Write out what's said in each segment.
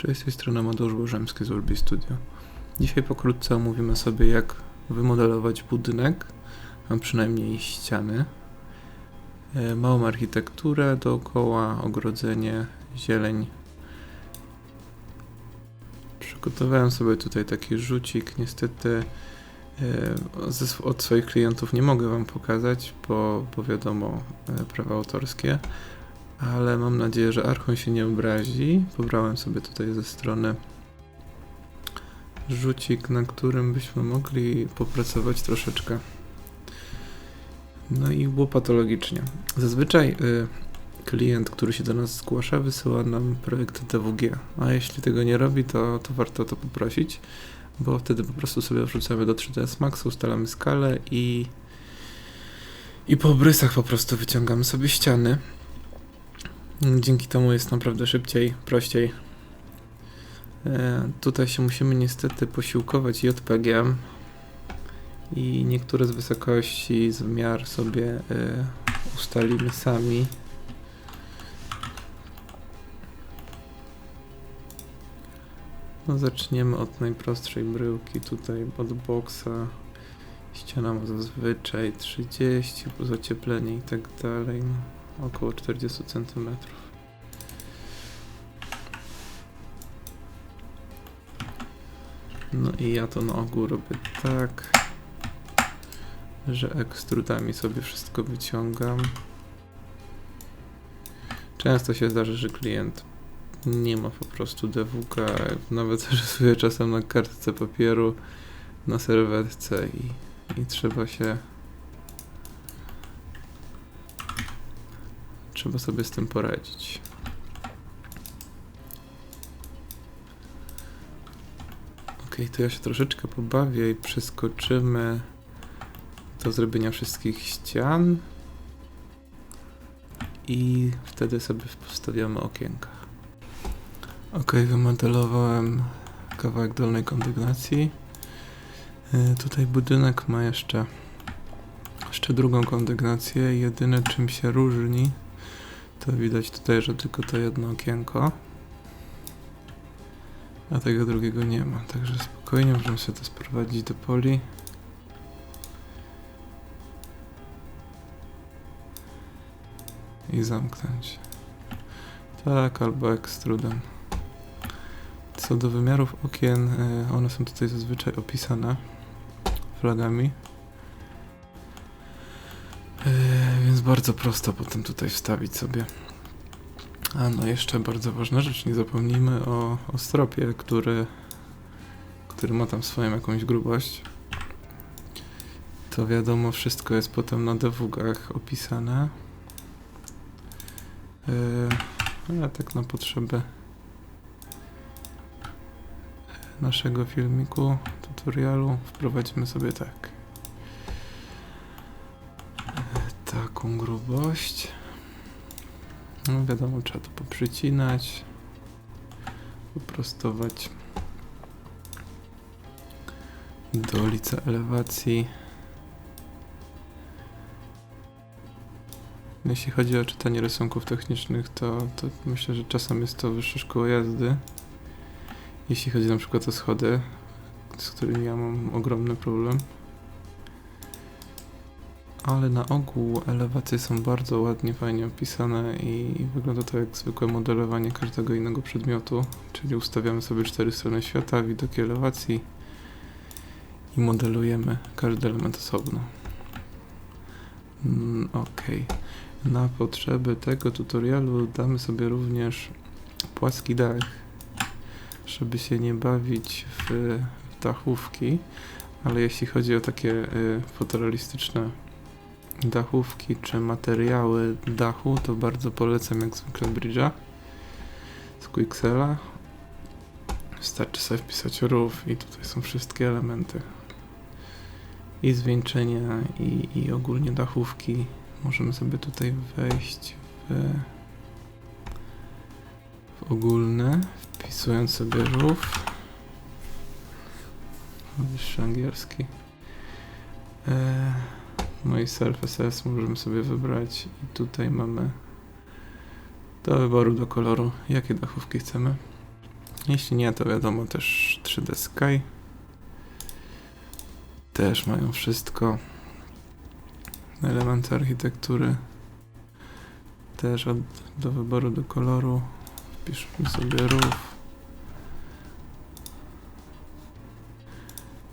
Cześć, z tej strony Amadeusz Bożemski z Urbi Studio. Dzisiaj pokrótce omówimy sobie jak wymodelować budynek, a przynajmniej ściany. E, Małą architekturę dookoła, ogrodzenie, zieleń. Przygotowałem sobie tutaj taki rzucik. Niestety e, od swoich klientów nie mogę Wam pokazać, bo, bo wiadomo, e, prawa autorskie ale mam nadzieję, że Archon się nie obrazi. Pobrałem sobie tutaj ze strony rzucik, na którym byśmy mogli popracować troszeczkę. No i było patologicznie. Zazwyczaj y, klient, który się do nas zgłasza, wysyła nam projekt DWG, a jeśli tego nie robi, to, to warto to poprosić, bo wtedy po prostu sobie wrzucamy do 3ds Max, ustalamy skalę i i po obrysach po prostu wyciągamy sobie ściany. Dzięki temu jest naprawdę szybciej, prościej. E, tutaj się musimy niestety posiłkować JPG i niektóre z wysokości, z wymiar sobie e, ustalimy sami. No zaczniemy od najprostszej bryłki tutaj od boksa. Ściana ma zazwyczaj 30 plus ocieplenie i tak dalej. Około 40 cm. No i ja to na ogół robię tak, że ekstrudami sobie wszystko wyciągam. Często się zdarza, że klient nie ma po prostu DWK, nawet rysuje czasem na kartce papieru, na serwetce i, i trzeba się trzeba sobie z tym poradzić. Ok, to ja się troszeczkę pobawię i przeskoczymy do zrobienia wszystkich ścian i wtedy sobie postawiamy okienka. Ok, wymodelowałem kawałek dolnej kondygnacji. Yy, tutaj budynek ma jeszcze jeszcze drugą kondygnację. Jedyne czym się różni to widać tutaj, że tylko to jedno okienko. A tego drugiego nie ma. Także spokojnie możemy sobie to sprowadzić do poli. I zamknąć. Tak, albo ekstrudem. Co do wymiarów okien, y, one są tutaj zazwyczaj opisane flagami. Bardzo prosto potem tutaj wstawić sobie. A no jeszcze bardzo ważna rzecz, nie zapomnijmy o, o stropie, który, który ma tam swoją jakąś grubość. To wiadomo, wszystko jest potem na dewugach opisane. Yy, ale tak na potrzeby naszego filmiku, tutorialu wprowadzimy sobie tak. Taką grubość. No wiadomo, trzeba to poprzycinać, poprostować do lica elewacji. Jeśli chodzi o czytanie rysunków technicznych, to, to myślę, że czasem jest to wyższa szkoła jazdy. Jeśli chodzi na przykład o schody, z którymi ja mam ogromny problem ale na ogół elewacje są bardzo ładnie, fajnie opisane i wygląda to jak zwykłe modelowanie każdego innego przedmiotu, czyli ustawiamy sobie cztery strony świata, widoki elewacji i modelujemy każdy element osobno. Mm, ok. Na potrzeby tego tutorialu damy sobie również płaski dach, żeby się nie bawić w dachówki, ale jeśli chodzi o takie y, fotorealistyczne dachówki czy materiały dachu, to bardzo polecam jak zwykle Bridge'a z Quixela. Wystarczy sobie wpisać roof i tutaj są wszystkie elementy i zwieńczenia i, i ogólnie dachówki. Możemy sobie tutaj wejść w, w ogólne, wpisując sobie roof. Wyższy angielski. Eee, no i Surface możemy sobie wybrać i tutaj mamy do wyboru, do koloru, jakie dachówki chcemy. Jeśli nie, to wiadomo też 3D Sky. Też mają wszystko. Elementy architektury. Też od, do wyboru do koloru. Wpiszmy sobie rów.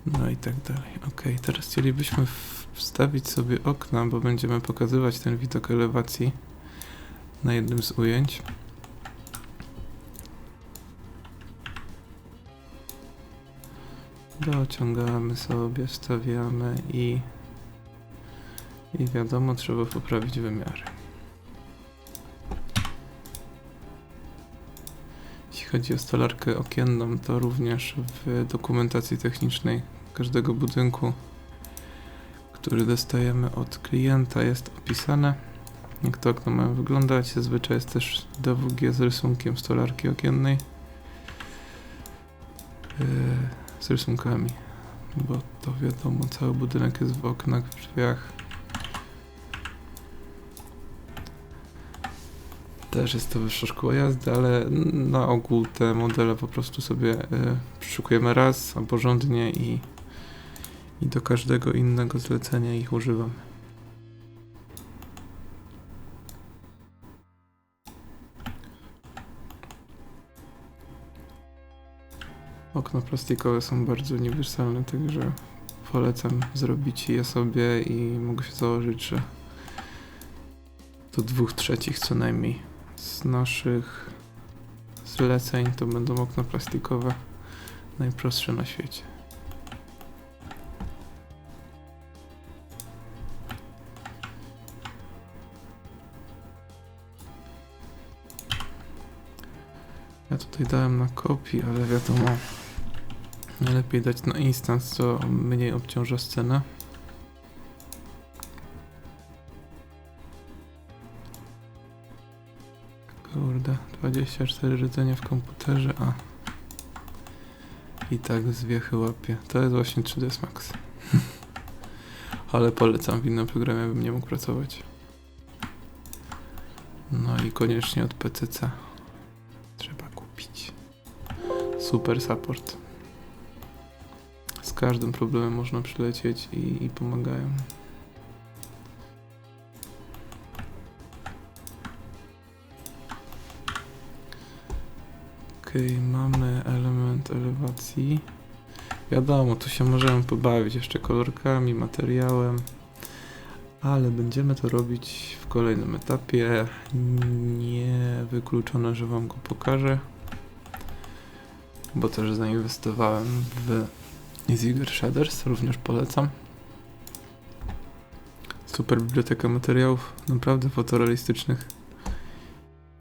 No i tak dalej. Ok, teraz chcielibyśmy w- wstawić sobie okna, bo będziemy pokazywać ten widok elewacji na jednym z ujęć. Dociągamy sobie, wstawiamy i i wiadomo, trzeba poprawić wymiary. Jeśli chodzi o stolarkę okienną, to również w dokumentacji technicznej każdego budynku, który dostajemy od klienta, jest opisane, jak to okno ma wyglądać. Zazwyczaj jest też DWG z rysunkiem stolarki okiennej. Yy, z rysunkami, bo to wiadomo, cały budynek jest w oknach, w drzwiach. Też jest to wyższa szkoła jazdy, ale na ogół te modele po prostu sobie y, przeszukujemy raz, a porządnie i, i do każdego innego zlecenia ich używam. Okna plastikowe są bardzo uniwersalne, także polecam zrobić je sobie i mogę się założyć, że do dwóch trzecich co najmniej z naszych zleceń to będą okna plastikowe najprostsze na świecie. Tutaj dałem na kopii, ale wiadomo, najlepiej dać na instans, co mniej obciąża scenę. Kurde, 24 rdzenie w komputerze, a i tak zwiechy łapie. To jest właśnie 3ds Max. Ale polecam, w innym programie bym nie mógł pracować. No i koniecznie od PCC. Super support. Z każdym problemem można przylecieć i, i pomagają. Okej, mamy element elewacji. Wiadomo, tu się możemy pobawić jeszcze kolorkami, materiałem, ale będziemy to robić w kolejnym etapie. Nie wykluczone, że Wam go pokażę, bo też zainwestowałem w Easyger Shaders, również polecam. Super biblioteka materiałów, naprawdę fotorealistycznych.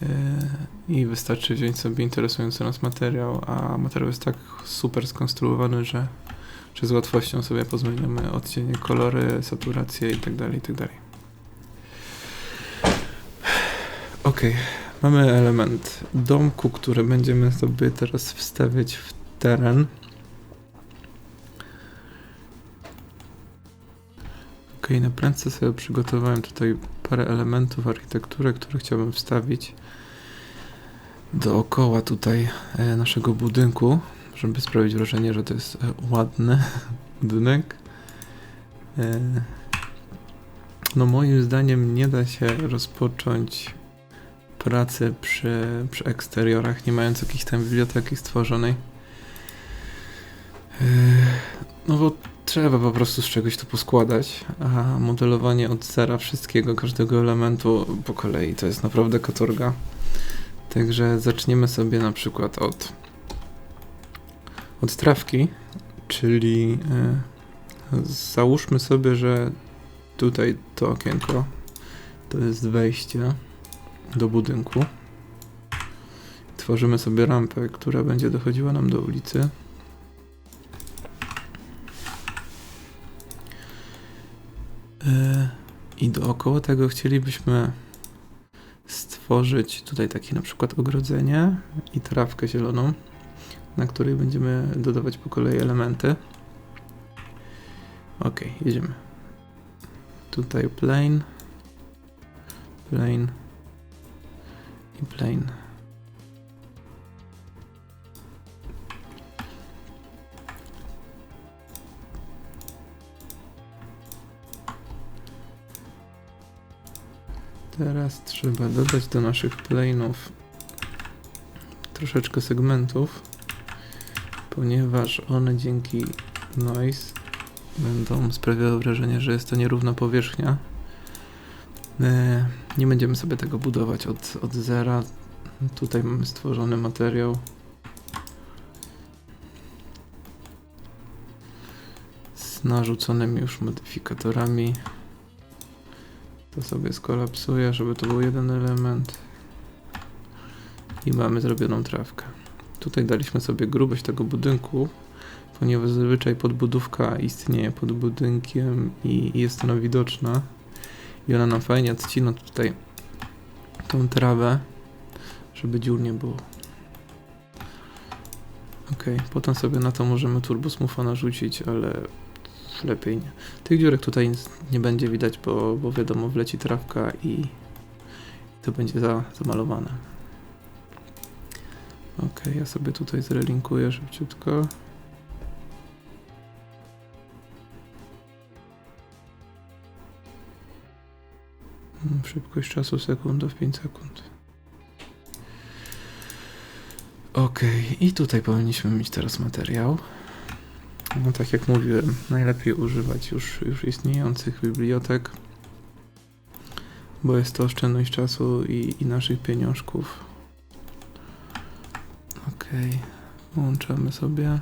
Yy, I wystarczy wziąć sobie interesujący nas materiał, a materiał jest tak super skonstruowany, że, że z łatwością sobie pozmieniamy odcienie, kolory, saturację itd. itd. Ok, mamy element domku, który będziemy sobie teraz wstawiać w teren. Ok, na prędce sobie przygotowałem tutaj parę elementów architektury, które chciałbym wstawić dookoła tutaj e, naszego budynku, żeby sprawić wrażenie, że to jest e, ładny budynek. E, No moim zdaniem nie da się rozpocząć pracy przy, przy eksteriorach, nie mając jakiejś tam biblioteki stworzonej. E, No bo trzeba po prostu z czegoś to poskładać, a modelowanie od zera wszystkiego, każdego elementu po kolei to jest naprawdę katorga. Także zaczniemy sobie na przykład od, od trawki, czyli e, załóżmy sobie, że tutaj to okienko to jest wejście do budynku. Tworzymy sobie rampę, która będzie dochodziła nam do ulicy. E, I dookoła tego chcielibyśmy stworzyć tutaj takie na przykład ogrodzenie i trawkę zieloną, na której będziemy dodawać po kolei elementy. Ok, jedziemy. Tutaj plane, plane Plane. Teraz trzeba dodać do naszych plane'ów troszeczkę segmentów, ponieważ one dzięki noise będą sprawiały wrażenie, że jest to nierówna powierzchnia. E, nie będziemy sobie tego budować od, od zera. Tutaj mamy stworzony materiał. Z narzuconymi już modyfikatorami. To sobie skolapsuję, żeby to był jeden element. I mamy zrobioną trawkę. Tutaj daliśmy sobie grubość tego budynku, ponieważ zazwyczaj podbudówka istnieje pod budynkiem i jest ona widoczna. I ona nam fajnie odcina tutaj tą trawę, żeby dziur nie było. Ok, potem sobie na to możemy turbo smootha narzucić, ale lepiej nie. Tych dziurek tutaj nie będzie widać, bo, bo wiadomo, wleci trawka i to będzie za, zamalowane. Ok, ja sobie tutaj zrelinkuję szybciutko. Szybkość czasu sekunda w 5 sekund. Ok, i tutaj powinniśmy mieć teraz materiał. No tak jak mówiłem, najlepiej używać już, już istniejących bibliotek, bo jest to oszczędność czasu i, i naszych pieniążków. Ok, włączamy sobie.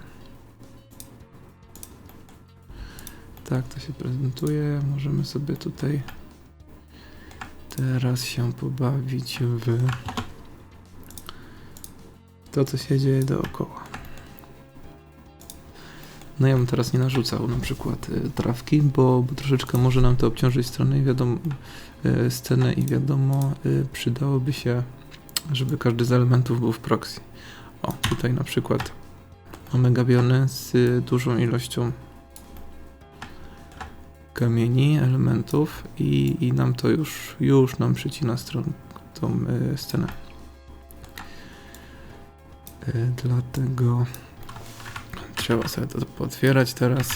Tak to się prezentuje. Możemy sobie tutaj teraz się pobawić w to, co się dzieje dookoła. No ja bym teraz nie narzucał na przykład y, trawki, bo, bo troszeczkę może nam to obciążyć stronę i wiadomo, y, scenę i wiadomo, y, przydałoby się, żeby każdy z elementów był w proxy. O, tutaj na przykład mamy gabiony z dużą ilością kamieni, elementów i, i nam to już, już nam przycina stron, tą y, scenę. Y, dlatego trzeba sobie to potwierać teraz.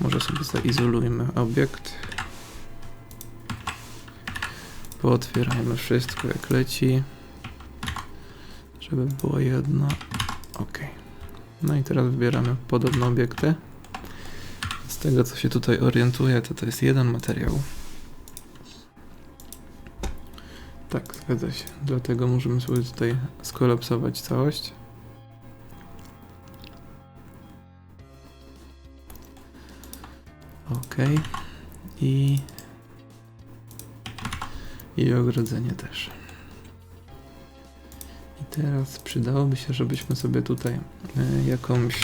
Może sobie zaizolujmy obiekt. Pootwierajmy wszystko jak leci. Żeby było jedno. Ok. No i teraz wybieramy podobne obiekty. Z tego co się tutaj orientuję, to to jest jeden materiał. Tak, zgadza się. Dlatego możemy sobie tutaj skolapsować całość. Ok. I i ogrodzenie też. Teraz przydałoby się, żebyśmy sobie tutaj e, jakąś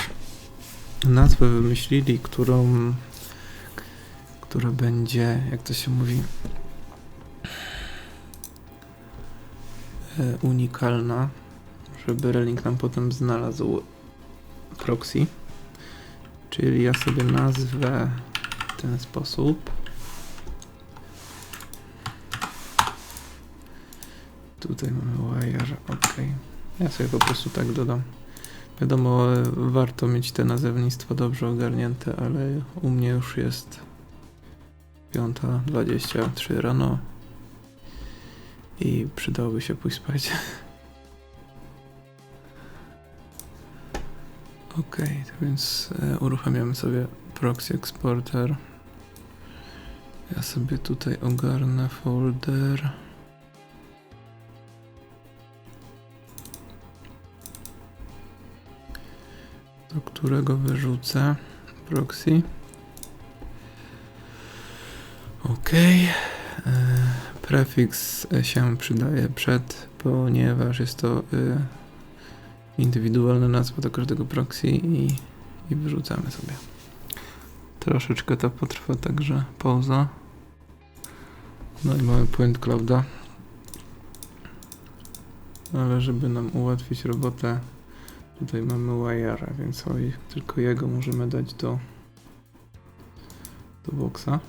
nazwę wymyślili, którą która będzie, jak to się mówi, e, unikalna, żeby Relink nam potem znalazł proxy. Czyli ja sobie nazwę w ten sposób. Tutaj mamy wire, ok. Ja sobie po prostu tak dodam. Wiadomo, warto mieć te nazewnictwo dobrze ogarnięte, ale u mnie już jest 5.23 rano i przydałoby się pójść spać. Ok, to więc e, uruchamiamy sobie proxy exporter. Ja sobie tutaj ogarnę folder. Którego wyrzucę proxy. OK. E, Prefiks się przydaje przed, ponieważ jest to y, indywidualna nazwa do każdego proxy i, i wyrzucamy sobie. Troszeczkę to potrwa, także pauza. No i mamy point clouda. Ale żeby nam ułatwić robotę, Tutaj mamy Wire'a, więc tylko jego możemy dać do, do boxa.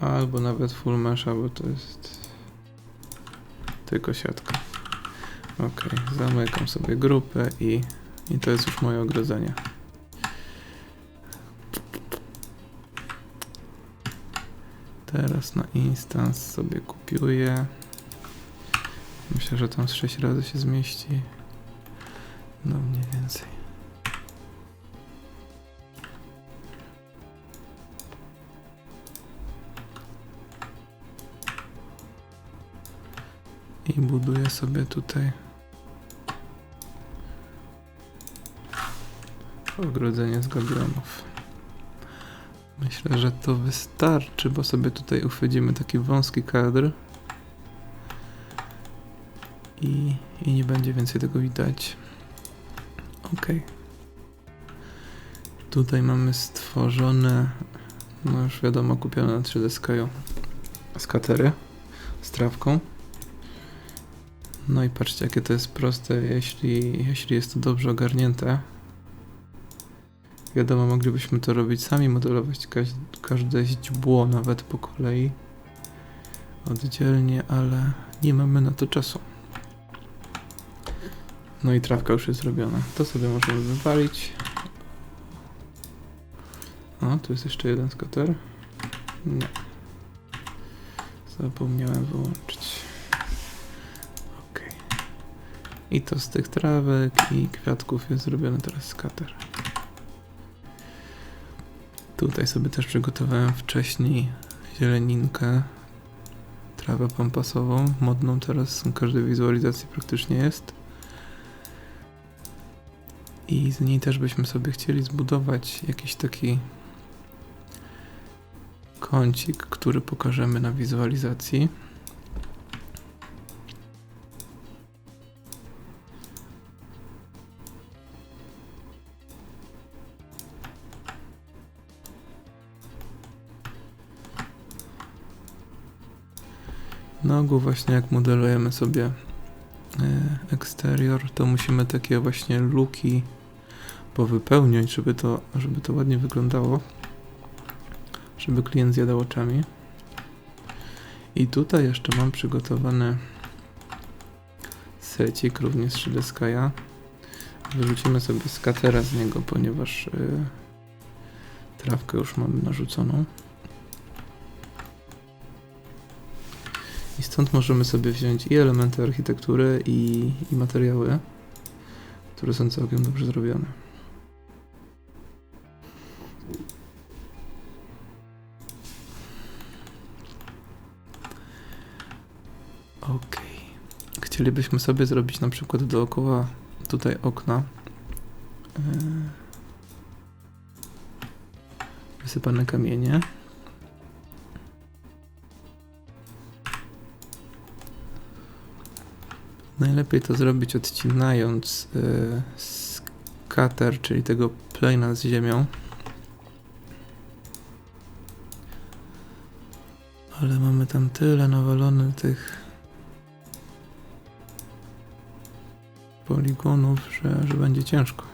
Albo nawet full mesha, bo to jest tylko siatka. Ok, zamykam sobie grupę i, i to jest już moje ogrodzenie. Teraz na instans sobie kupiuję. Myślę, że tam z 6 razy się zmieści. No mniej więcej. I buduję sobie tutaj ogrodzenie z goblinów. Myślę, że to wystarczy, bo sobie tutaj uchwycimy taki wąski kadr. I, I nie będzie więcej tego widać. Ok. Tutaj mamy stworzone, no już wiadomo, kupione na 3D Skyu skatery z trawką. No i patrzcie, jakie to jest proste, jeśli, jeśli jest to dobrze ogarnięte. Wiadomo, moglibyśmy to robić sami, modelować każ każde źdźbło, nawet po kolei, oddzielnie, ale nie mamy na to czasu. No i trawka już jest zrobiona. To sobie możemy wywalić. O, tu jest jeszcze jeden skater. Nie. Zapomniałem wyłączyć. Ok. I to z tych trawek i kwiatków jest zrobiony teraz skater. Tutaj sobie też przygotowałem wcześniej zieleninkę, trawę pampasową, modną teraz w każdej wizualizacji praktycznie jest. I z niej też byśmy sobie chcieli zbudować jakiś taki kącik, który pokażemy na wizualizacji. Na właśnie jak modelujemy sobie eksterior, to musimy takie właśnie luki powypełniać, żeby to, żeby to ładnie wyglądało, żeby klient zjadał oczami. I tutaj jeszcze mam przygotowany secik również z 3D Sky'a. Wyrzucimy sobie skatera z niego, ponieważ yy, trawkę już mamy narzuconą. I stąd możemy sobie wziąć i elementy architektury, i, i materiały, które są całkiem dobrze zrobione. Ok. Chcielibyśmy sobie zrobić na przykład dookoła tutaj okna. Yy, wysypane kamienie. Najlepiej to zrobić odcinając y, skater, czyli tego plana z ziemią. Ale mamy tam tyle nawalone tych poligonów, że, że będzie ciężko.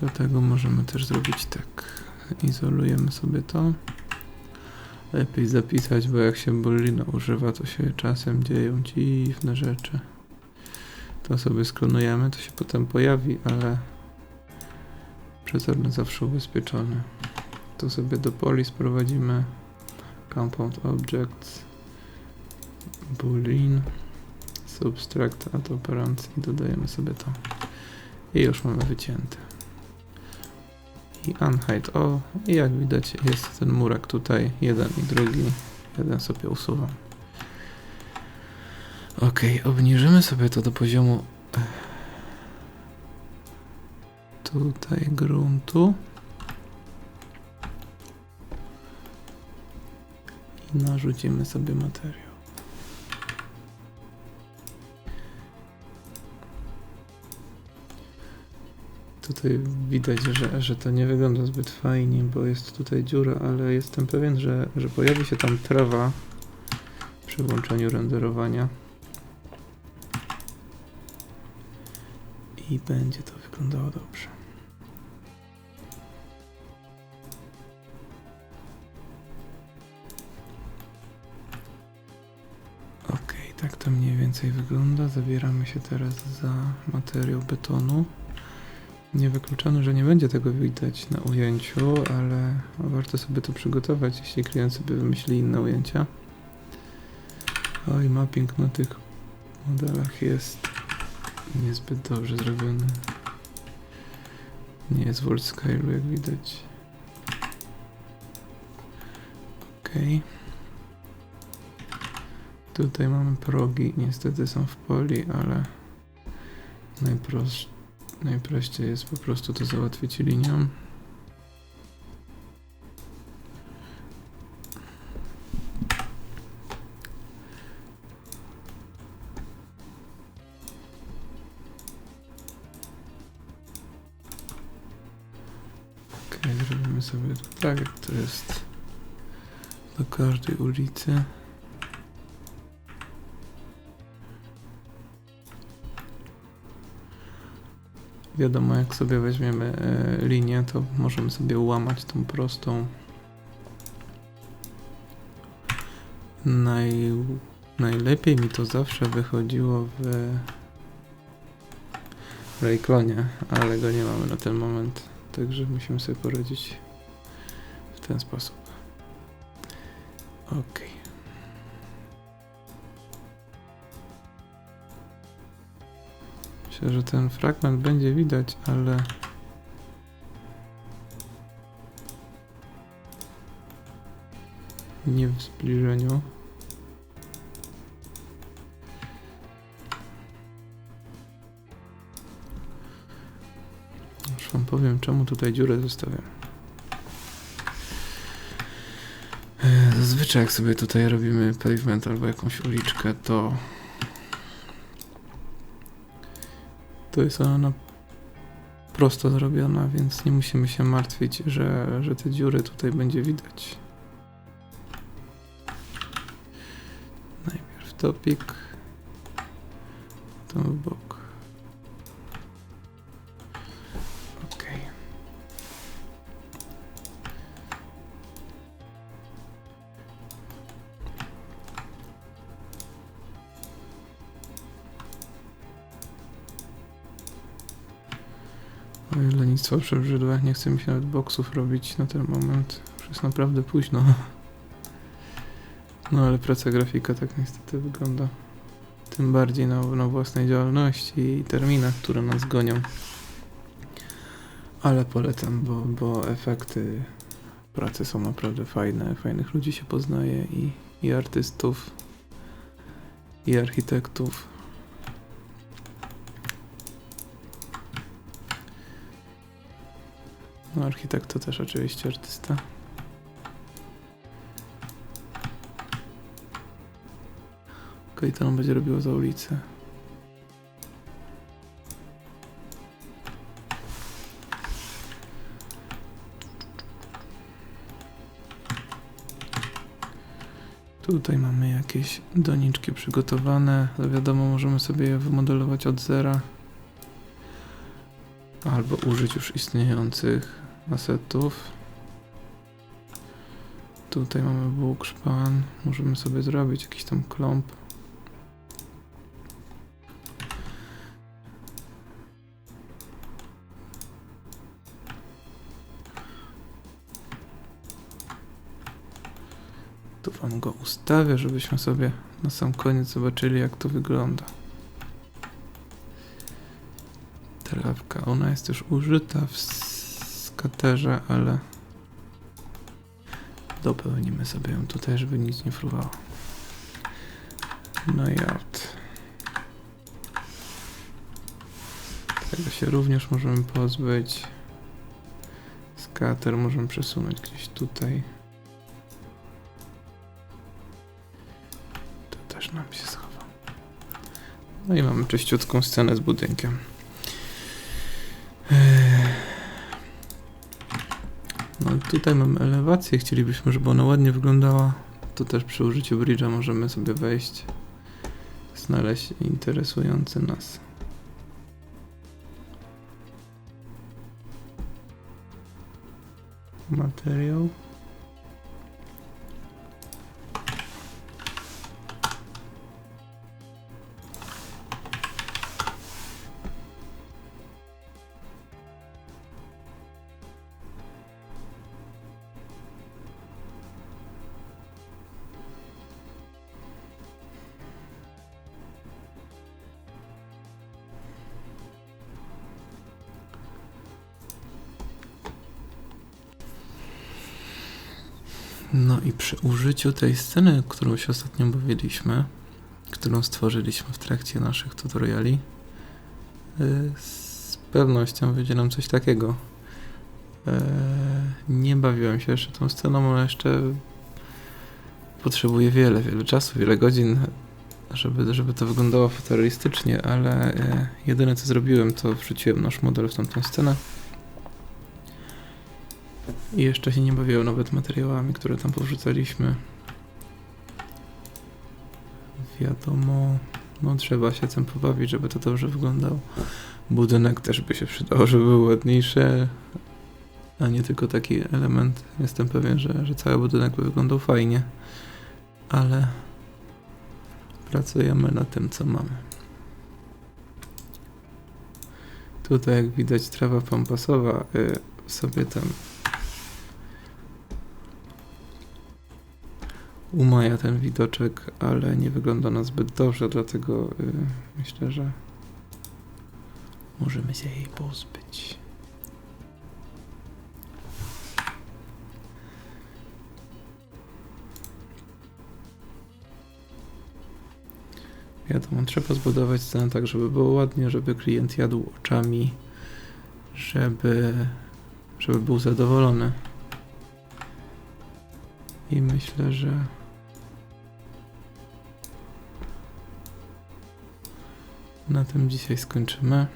Do tego możemy też zrobić tak. Izolujemy sobie to. Lepiej zapisać, bo jak się Booleana używa, to się czasem dzieją dziwne rzeczy. To sobie sklonujemy, to się potem pojawi, ale przezorny zawsze ubezpieczony. To sobie do poli sprowadzimy compound objects boolean subtract add i dodajemy sobie to. I już mamy wycięte i unhide o i jak widać jest ten murek tutaj, jeden i drugi, jeden sobie usuwam. Ok, obniżymy sobie to do poziomu e, tutaj gruntu i narzucimy sobie materiał. Tutaj widać, że, że to nie wygląda zbyt fajnie, bo jest tutaj dziura, ale jestem pewien, że, że pojawi się tam trawa przy włączeniu renderowania. I będzie to wyglądało dobrze. Okej, tak to mniej więcej wygląda. Zabieramy się teraz za materiał betonu. Niewykluczone, że nie będzie tego widać na ujęciu, ale warto sobie to przygotować, jeśli klient sobie wymyśli inne ujęcia. Oj, mapping na tych modelach jest niezbyt dobrze zrobiony. Nie jest w scale, jak widać. Okej. Tutaj mamy progi, niestety są w poli, ale najprost, najprościej jest po prostu to załatwić linią. Okej, zrobimy sobie tak, jak to jest do każdej ulicy. Wiadomo, jak sobie weźmiemy e, linię, to możemy sobie ułamać tą prostą. Naj, najlepiej mi to zawsze wychodziło w Rayclonie, ale go nie mamy na ten moment, także musimy sobie poradzić w ten sposób. Ok. Myślę, że ten fragment będzie widać, ale nie w zbliżeniu. Już wam powiem, czemu tutaj dziurę zostawiam. E, Zazwyczaj jak sobie tutaj robimy pavement albo jakąś uliczkę, to to jest ona prosto zrobiona, więc nie musimy się martwić, że, że te dziury tutaj będzie widać. Najpierw topik, potem w lenistwo przebrzydłe. Nie chce mi się nawet boksów robić na ten moment. Już jest naprawdę późno. No ale praca grafika tak niestety wygląda. Tym bardziej na, na własnej działalności i terminach, które nas gonią. Ale polecam, bo, bo efekty pracy są naprawdę fajne. Fajnych ludzi się poznaje i, i artystów, i architektów. No, architekt to też oczywiście artysta. Okej, to on będzie robiło za ulicę. Tutaj mamy jakieś doniczki przygotowane. ale Wiadomo, możemy sobie je wymodelować od zera. Albo użyć już istniejących asetów. Tutaj mamy Bóg, szpan. Możemy sobie zrobić jakiś tam klomp. Tu wam go ustawię, żebyśmy sobie na sam koniec zobaczyli jak to wygląda. Trawka, ona jest już użyta w skaterze, ale dopełnimy sobie ją tutaj, żeby nic nie fruwało. No i out. Tego się również możemy pozbyć. Skater możemy przesunąć gdzieś tutaj. To też nam się schowa. No i mamy czyściutką scenę z budynkiem. Tutaj mamy elewację, chcielibyśmy, żeby ona ładnie wyglądała. To też przy użyciu bridge'a możemy sobie wejść, znaleźć interesujący nas. Materiał. No i przy użyciu tej sceny, którą się ostatnio bawiliśmy, którą stworzyliśmy w trakcie naszych tutoriali, y, z pewnością wyjdzie nam coś takiego. E, Nie bawiłem się jeszcze tą sceną, ale jeszcze potrzebuję wiele, wiele czasu, wiele godzin, żeby, żeby to wyglądało fotorealistycznie, ale e, jedyne co zrobiłem, to wrzuciłem nasz model w tamtą scenę. I jeszcze się nie bawiłem nawet materiałami, które tam powrzucaliśmy. Wiadomo, no trzeba się tym pobawić, żeby to dobrze wyglądało. Budynek też by się przydał, żeby był ładniejszy, a nie tylko taki element. Jestem pewien, że, że cały budynek by wyglądał fajnie, ale pracujemy na tym, co mamy. Tutaj, jak widać, trawa pampasowa y, sobie tam umaja ten widoczek, ale nie wygląda na zbyt dobrze, dlatego y, myślę, że możemy się jej pozbyć. Wiadomo, trzeba zbudować scenę tak, żeby było ładnie, żeby klient jadł oczami, żeby, żeby był zadowolony. I myślę, że na tym dzisiaj skończymy.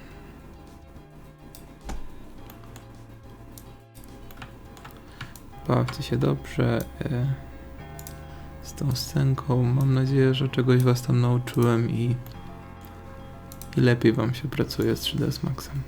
Bawcie się dobrze e, z tą scenką. Mam nadzieję, że czegoś Was tam nauczyłem i, i lepiej Wam się pracuje z 3ds Maxem.